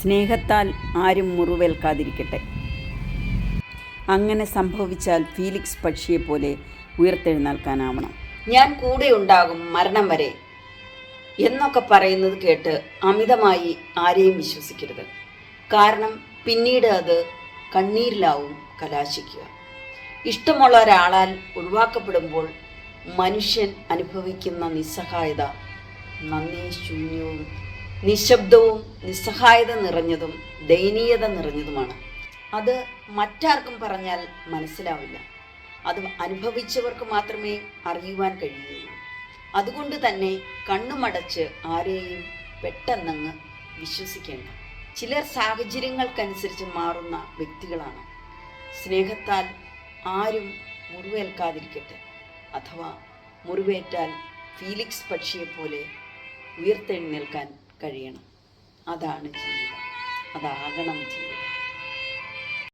സ്നേഹത്താൽ ആരും മുറിവേൽക്കാതിരിക്കട്ടെ. അങ്ങനെ സംഭവിച്ചാൽ ഫീലിക്സ് പക്ഷിയെ പോലെ ഉയർത്തെഴുന്നേൽക്കാനാവണം. ഞാൻ കൂടെ ഉണ്ടാകും മരണം വരെ എന്നൊക്കെ പറയുന്നത് കേട്ട് അമിതമായി ആരെയും വിശ്വസിക്കരുത്. കാരണം പിന്നീട് അത് കണ്ണീരിലാവും കലാശിക്കുക. ഇഷ്ടമുള്ള ഒരാളാൽ ഒഴിവാക്കപ്പെടുമ്പോൾ മനുഷ്യൻ അനുഭവിക്കുന്ന നിസ്സഹായത നന്ദി ശൂന്യവും നിശബ്ദവും നിസ്സഹായത നിറഞ്ഞതും ദയനീയത നിറഞ്ഞതുമാണ്. അത് മറ്റാർക്കും പറഞ്ഞാൽ മനസ്സിലാവില്ല. അത് അനുഭവിച്ചവർക്ക് മാത്രമേ അറിയുവാൻ കഴിയുകയുള്ളൂ. അതുകൊണ്ട് തന്നെ കണ്ണുമടച്ച് ആരെയും പെട്ടെന്നങ്ങ് വിശ്വസിക്കേണ്ട. ചിലർ സാഹചര്യങ്ങൾക്കനുസരിച്ച് മാറുന്ന വ്യക്തികളാണ്. സ്നേഹത്താൽ ആരും മുറിവേൽക്കാതിരിക്കട്ടെ. അഥവാ മുറിവേറ്റാൽ ഫീലിക്സ് പക്ഷിയെപ്പോലെ ഉയർത്തെഴുന്നേൽക്കാൻ കഴിയണം. അതാണ് ജീവിതം. അതാകണം ജീവിതം.